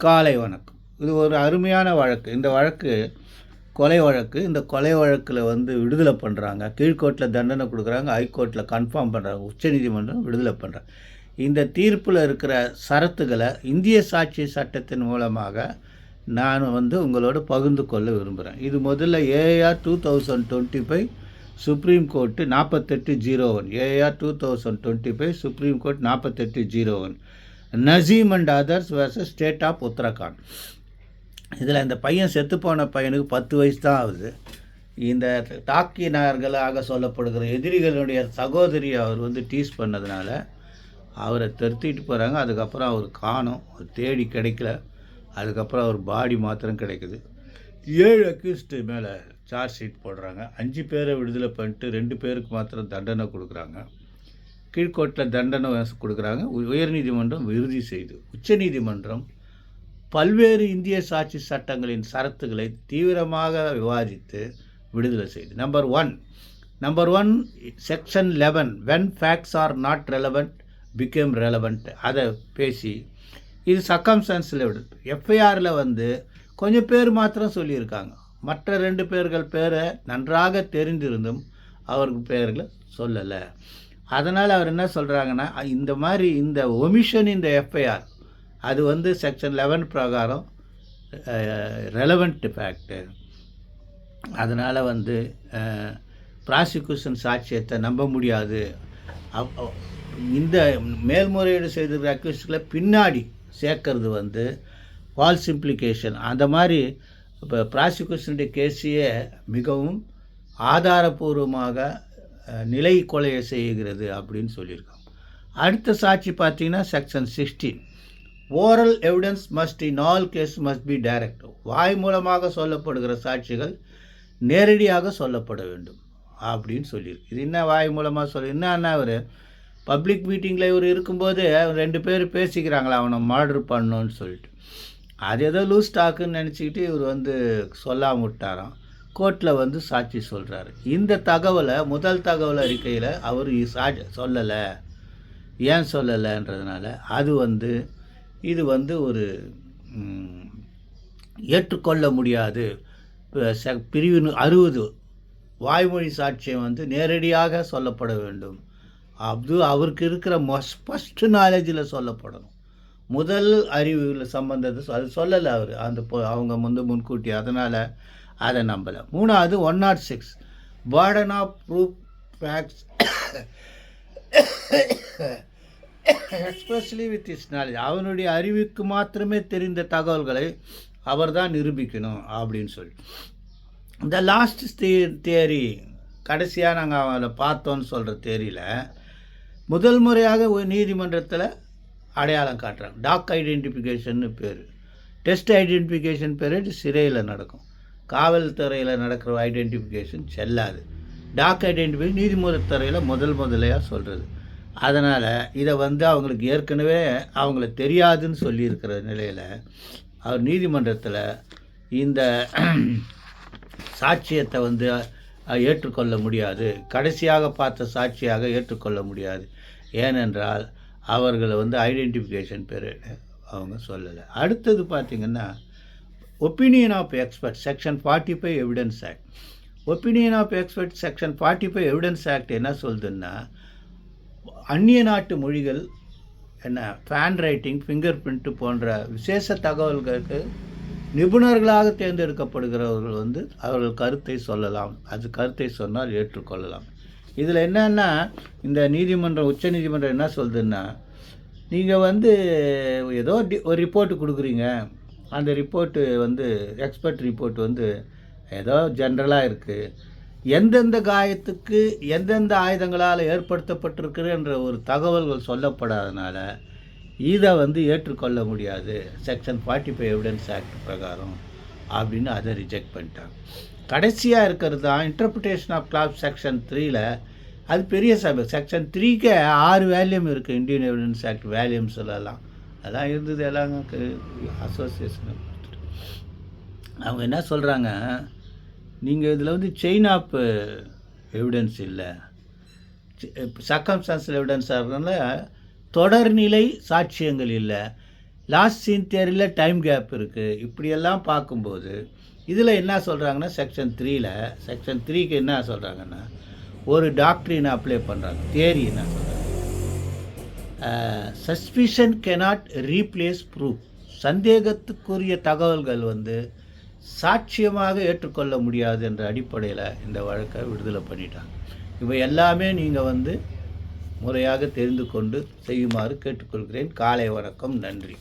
காலை வணக்கம். இது ஒரு அருமையான வழக்கு. இந்த வழக்கு கொலை வழக்கு. இந்த கொலை வழக்கில் வந்து விடுதலை பண்ணுறாங்க கீழ்கோர்ட்டில் தண்டனை கொடுக்குறாங்க. ஹைகோர்ட்டில் கன்ஃபார்ம் பண்ணுறாங்க உச்சநீதிமன்றம் விடுதலை பண்ணுறாங்க இந்த தீர்ப்பில் இருக்கிற சரத்துக்களை இந்திய சாட்சி சட்டத்தின் மூலமாக நான் வந்து உங்களோட பகிர்ந்து கொள்ள விரும்புகிறேன் இது முதல்ல AR two thousand twenty five supreme court நாற்பத்தெட்டு zero one AR two thousand twenty five supreme court நாற்பத்தெட்டு zero one Naseem and others versus state of Uttarakhand இதில் இந்த பையன் செத்துப்போன பையனுக்கு பத்து வயசு தான் ஆகுது. இந்த தாக்கினார்களாக சொல்லப்படுகிற எதிரிகளுடைய சகோதரி அவர் வந்து டீஸ் பண்ணதுனால அவரை திருத்திட்டு போகிறாங்க அதுக்கப்புறம் அவர் காணும். தேடி கிடைக்கல. அதுக்கப்புறம் அவர் பாடி மாத்திரம் கிடைக்குது. ஏழு அக்யூஸ்டு மேலே சார்ஜ் ஷீட் போடுறாங்க. அஞ்சு பேரை விடுதலை பண்ணிட்டு ரெண்டு பேருக்கு மாத்திரம் தண்டனை கொடுக்குறாங்க. கீழ்கோட்டில் தண்டனை கொடுக்குறாங்க. உயர்நீதிமன்றம் விருதி செய்து. உச்சநீதிமன்றம் பல்வேறு இந்திய சாட்சி சட்டங்களின் சரத்துக்களை தீவிரமாக விவாதித்து விடுதலை செய்து. Number one number one section eleven when facts are not relevant become relevant அதை பேசி இது சக்கம்ஸ்டான்ஸில் விடு எஃப்ஐஆரில் வந்து கொஞ்சம் பேர் மாத்திரம் சொல்லியிருக்காங்க. மற்ற ரெண்டு பேர்கள் பேரை நன்றாக தெரிந்திருந்தும் அவருக்கு பெயர்களை சொல்லலை. அதனால் அவர் என்ன சொல்கிறாங்கன்னா இந்த மாதிரி இந்த ஒமிஷன் இந்த எஃப்ஐஆர் அது வந்து செக்ஷன் லெவன் பிரகாரம் ரெலவெண்ட் ஃபேக்ட்டு அதனால் வந்து ப்ராசிக்யூஷன் சாட்சியத்தை நம்ப முடியாது. அவ்- இந்த மேல்முறையீடு செய்திருக்கிற அக்யூஸ்களை பின்னாடி சேர்க்கறது வந்து ஃபால்ஸ் இம்ப்ளிகேஷன் அந்த மாதிரி இப்போ ப்ராசிக்யூஷனுடைய கேஸையே மிகவும் ஆதாரபூர்வமாக நிலை கொலையை செய்கிறது அப்படின்னு சொல்லியிருக்காங்க. அடுத்த சாட்சி பார்த்தீங்கன்னா section sixteen oral evidence must in all case must be direct வாய் மூலமாக சொல்லப்படுகிற சாட்சிகள் நேரடியாக சொல்லப்பட வேண்டும் அப்படின்னு சொல்லியிருக்கு. இது என்ன வாய் மூலமாக சொல்லி என்ன அவர் பப்ளிக் மீட்டிங்கில் இவர் இருக்கும்போது ரெண்டு பேர் பேசிக்கிறாங்களா அவனை மர்டர் பண்ணணும்னு சொல்லிட்டு. அது ஏதோ லூஸ் டாக்குன்னு நினச்சிக்கிட்டு இவர் வந்து சொல்லாமல் விட்டாராம். கோர்ட்டில் வந்து சாட்சி சொல்கிறாரு இந்த தகவலை முதல் தகவல் அறிக்கையில் அவர் சாட்சி சொல்லலை. ஏன் சொல்லலைன்றதுனால அது வந்து இது வந்து ஒரு ஏற்றுக்கொள்ள முடியாது. பிரிவு அறுபது வாய்மொழி சாட்சியம் வந்து நேரடியாக சொல்லப்பட வேண்டும். அது அவருக்கு இருக்கிற மொஸ் ஃபஸ்ட்டு நாலேஜில் சொல்லப்படணும். முதல் அறிவில் சம்பந்தத்தை சொ- அது சொல்லலை அவர். அந்த பொ- அவங்க வந்து முன்கூட்டி அதனால் அதை நம்பலை. மூணாவது one not six burden of proof facts especially with is knowledge அவனுடைய அறிவுக்கு மாத்திரமே தெரிந்த தகவல்களை அவர் தான் நிரூபிக்கணும் அப்படின்னு சொல்லி. இந்த லாஸ்ட் தே தியரி கடைசியாக நாங்கள் அவளை பார்த்தோன்னு சொல்கிற தேரியில் முதல் முறையாக ஒரு நீதிமன்றத்தில் அடையாளம் காட்டுறாங்க. டாக் ஐடென்டிஃபிகேஷன்னு பேர். டெஸ்ட் ஐடென்டிஃபிகேஷன் பீரியட் சிறையில் நடக்கும். காவல்துறையில் நடக்கிற ஐடென்டிஃபிகேஷன் செல்லாது. டாக் ஐடென்டிஃபிகேஷன் நீதிமன்றத்துறையில் முதல் முதலையாக சொல்கிறது அதனால் இதை வந்து அவங்களுக்கு ஏற்கனவே அவங்கள தெரியாதுன்னு சொல்லியிருக்கிற நிலையில் அவர் நீதிமன்றத்தில் இந்த சாட்சியத்தை வந்து ஏற்றுக்கொள்ள முடியாது. கடைசியாக பார்த்த சாட்சியாக ஏற்றுக்கொள்ள முடியாது. ஏனென்றால் அவர்களை வந்து ஐடென்டிஃபிகேஷன் பேர் அவங்க சொல்லலை. அடுத்தது பார்த்திங்கன்னா opinion of expert section forty five evidence act opinion of expert section forty five evidence act என்ன சொல்லுதுன்னா அந்நிய நாட்டு மொழிகள் என்ன ஃபேன் ரைட்டிங் ஃபிங்கர் பிரிண்ட்டு போன்ற விசேஷ தகவல்களுக்கு நிபுணர்களாக தேர்ந்தெடுக்கப்படுகிறவர்கள் வந்து அவர்கள் கருத்தை சொல்லலாம். அது கருத்தை சொன்னால் ஏற்றுக்கொள்ளலாம். இதில் என்னன்னா இந்த நீதிமன்றம் உச்ச நீதிமன்றம் என்ன சொல்லுதுன்னா நீங்கள் வந்து ஏதோ டி- ஒரு ரிப்போர்ட்டு கொடுக்குறீங்க. அந்த ரிப்போர்ட்டு வந்து எக்ஸ்பர்ட் ரிப்போர்ட் வந்து ஏதோ ஜென்ரலாக இருக்குது எந்தெந்த காயத்துக்கு எந்தெந்த ஆயுதங்களால் ஏற்படுத்தப்பட்டிருக்குன்ற ஒரு தகவல்கள் சொல்லப்படாதனால இதை வந்து ஏற்றுக்கொள்ள முடியாது. Section forty five evidence act பிரகாரம் அப்படின்னு அதை ரிஜெக்ட் பண்ணிட்டாங்க. கடைசியாக இருக்கிறது தான் இன்டர்பிரிட்டேஷன் ஆஃப் கிளாஸ் செக்ஷன் த்ரீயில் அது பெரிய சபை. செக்ஷன் த்ரீக்கே ஆறு வேல்யூம் இருக்குது இந்தியன் எவிடன்ஸ் ஆக்ட் வேல்யூம் சொல்லலாம் அதெல்லாம் இருந்தது எல்லாம் அசோசியேஷன் அவங்க என்ன சொல்கிறாங்க நீங்கள் இதில் வந்து செயின் ஆஃப் எவிடன்ஸ் இல்லை. சர்க்கம்ஸ்டான்சியல் எவிடன்ஸாக இருக்கிறனால தொடர்நிலை சாட்சியங்கள் இல்லை. லாஸ்ட் சீன் தேரியில் டைம் கேப் இருக்குது இப்படியெல்லாம் பார்க்கும்போது இதில் என்ன சொல்கிறாங்கன்னா செக்ஷன் த்ரீயில் செக்ஷன் த்ரீக்கு என்ன சொல்கிறாங்கன்னா ஒரு டாக்டரின் அப்ளை பண்ணுறாங்க தேரி என்ன சொல்கிறாங்க சஸ்பிஷன் கெனாட் ரீப்ளேஸ் ப்ரூஃப் சந்தேகத்துக்குரிய தகவல்கள் வந்து சாட்சியமாக ஏற்றுக்கொள்ள முடியாது என்ற அடிப்படையில் இந்த வழக்கை விடுதலை பண்ணிட்டாங்க. இவை எல்லாமே நீங்கள் வந்து முறையாக தெரிந்து கொண்டு செய்யுமாறு கேட்டுக்கொள்கிறேன். காலை வணக்கம். நன்றி.